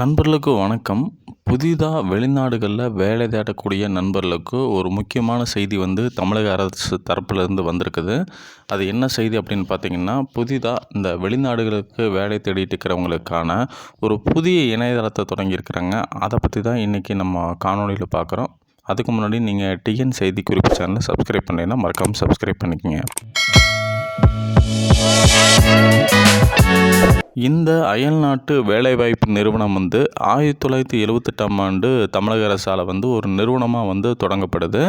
நண்பர்களுக்கு வணக்கம். புதிதாக வெளிநாடுகளில் வேலை தேடக்கூடிய நண்பர்களுக்கு ஒரு முக்கியமான செய்தி வந்து தமிழக அரசு தரப்புலேருந்து வந்திருக்குது. அது என்ன செய்தி அப்படின்னு பார்த்தீங்கன்னா புதிதாக இந்த வெளிநாடுகளுக்கு வேலை தேடிட்டு இருக்கிறவங்களுக்கான ஒரு புதிய இணையதளத்தை தொடங்கியிருக்கிறாங்க. அதை பற்றி தான் இன்றைக்கி நம்ம காணொலியில் பார்க்குறோம் அதுக்கு முன்னாடி நீங்கள் டிஎன் செய்தி குறிப்பு சேனலை சப்ஸ்கிரைப் பண்ணீங்கன்னா மறக்காமல் சப்ஸ்கிரைப் பண்ணிக்கோங்க. இந்த அயல்நாட்டு வேலைவாய்ப்பு நிறுவனம் வந்து ஆயிரத்தி தொள்ளாயிரத்தி எழுவத்தெட்டாம் ஆண்டு தமிழக அரசால் வந்து ஒரு நிறுவனமாக வந்து தொடங்கப்படுது.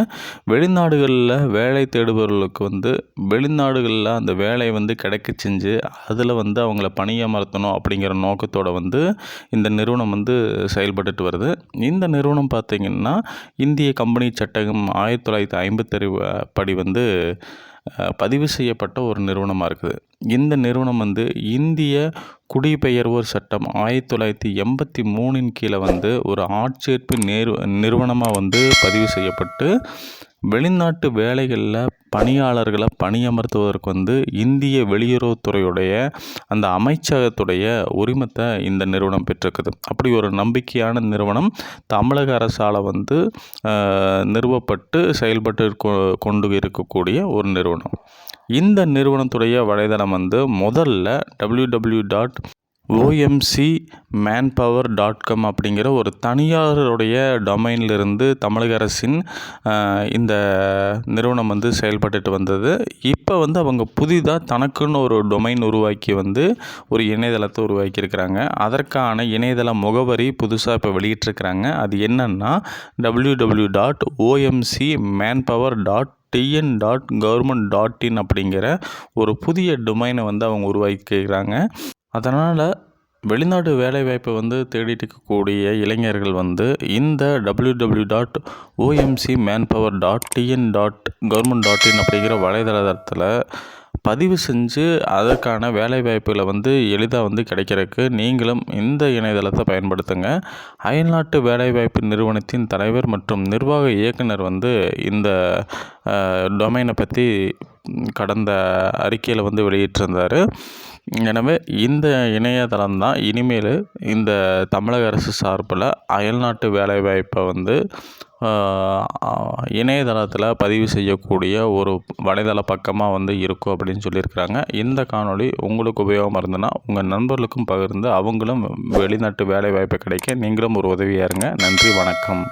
வெளிநாடுகளில் வேலை தேடுபவர்களுக்கு வந்து வெளிநாடுகளில் அந்த வேலை வந்து கிடைக்க செஞ்சு அதில் வந்து அவங்கள பணியமர்த்தணும் அப்படிங்கிற நோக்கத்தோடு வந்து இந்த நிறுவனம் வந்து செயல்பட்டுட்டு வருது. இந்த நிறுவனம் பார்த்திங்கன்னா இந்திய கம்பெனி சட்டகம் ஆயிரத்தி தொள்ளாயிரத்தி ஐம்பத்தெரு படி வந்து பதிவு செய்யப்பட்ட ஒரு நிறுவனமாக இருக்குது. இந்த நிறுவனம் வந்து இந்திய குடிபெயர்வோர் சட்டம் ஆயிரத்தி தொள்ளாயிரத்தி எண்பத்தி மூணின் கீழே வந்து ஒரு ஆட்சேர்ப்பு நேரு நிறுவனமாக வந்து பதிவு செய்யப்பட்டு வெளிநாட்டு வேலைகளில் பணியாளர்களை பணியமர்த்துவதற்கு வந்து இந்திய வெளியுறவுத்துறையுடைய அந்த அமைச்சகத்துடைய உரிமத்தை இந்த நிறுவனம் பெற்றிருக்குது. அப்படி ஒரு நம்பிக்கையான நிறுவனம் தமிழக அரசால் வந்து நிறுவப்பட்டு செயல்பட்டு கொண்டு இருக்கக்கூடிய ஒரு நிறுவனம். இந்த நிறுவனத்துடைய வலைதளம் வந்து முதல்ல W W dot OMC man power dot com அப்படிங்கிற ஒரு தனியாருடைய டொமைன்லேருந்து தமிழக அரசின் இந்த நிறுவனம் வந்து செயல்பட்டுட்டு வந்தது. இப்போ வந்து அவங்க புதிதாக தனக்குன்னு ஒரு டொமைன் உருவாக்கி வந்து ஒரு இணையதளத்தை உருவாக்கியிருக்கிறாங்க. அதற்கான இணையதள முகவரி புதுசாக இப்போ வெளியிட்டிருக்கிறாங்க. அது என்னென்னா W W dot OMC man power dot TN dot government dot in அப்படிங்கிற ஒரு புதிய டொமைனை வந்து அவங்க உருவாக்கிக்கிறாங்க அதனால் வெளிநாடு வேலைவாய்ப்பை வந்து தேடிட்டு இருக்கக்கூடிய இளைஞர்கள் வந்து இந்த W W dot OMC man power dot TN dot government dot in அப்படிங்கிற வலைதளத்தில் பதிவு செஞ்சு அதற்கான வேலைவாய்ப்புகளை வந்து எளிதாக வந்து கிடைக்கிறதுக்கு நீங்களும் இந்த இணையதளத்தை பயன்படுத்துங்க. அயல்நாட்டு வேலைவாய்ப்பு நிறுவனத்தின் தலைவர் மற்றும் நிர்வாக இயக்குனர் வந்து இந்த டொமைனை பற்றி கடந்த அறிக்கையில் வந்து வெளியிட்டிருந்தார். எனவே இந்த இணையதளம் தான் இனிமேல் இந்த தமிழக அரசு சார்பில் அயல்நாட்டு வேலைவாய்ப்பை வந்து இணையதளத்தில் பதிவு செய்யக்கூடிய ஒரு வலைதள பக்கமாக வந்து இருக்கும் அப்படின்னு சொல்லியிருக்கிறாங்க. இந்த காணொளி உங்களுக்கு உபயோகமாக இருந்ததுன்னா உங்கள் நண்பர்களுக்கும் பகிர்ந்து அவங்களும் வெளிநாட்டு வேலைவாய்ப்பு கிடைக்க நீங்களும் ஒரு உதவியாக இருங்க. நன்றி வணக்கம்.